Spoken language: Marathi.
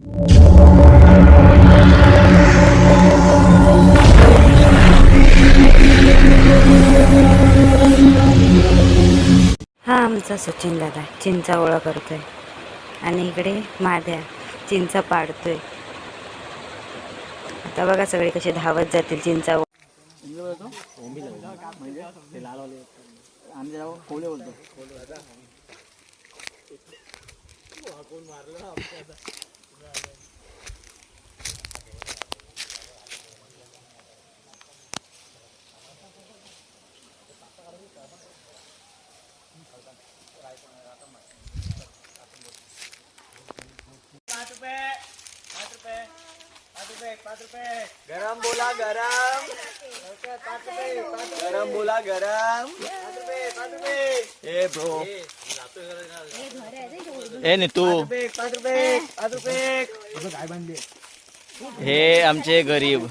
हा आमचा सचिन दादा चिंचा ओळा करतोय. आणि इकडे माध्या चिंचा पाडतोय. आता बघा सगळे कसे धावत जातील गरम बोला गरम. गरम बोला गरम. ए ब्रो. ए नितू. हे आमचे गरीब.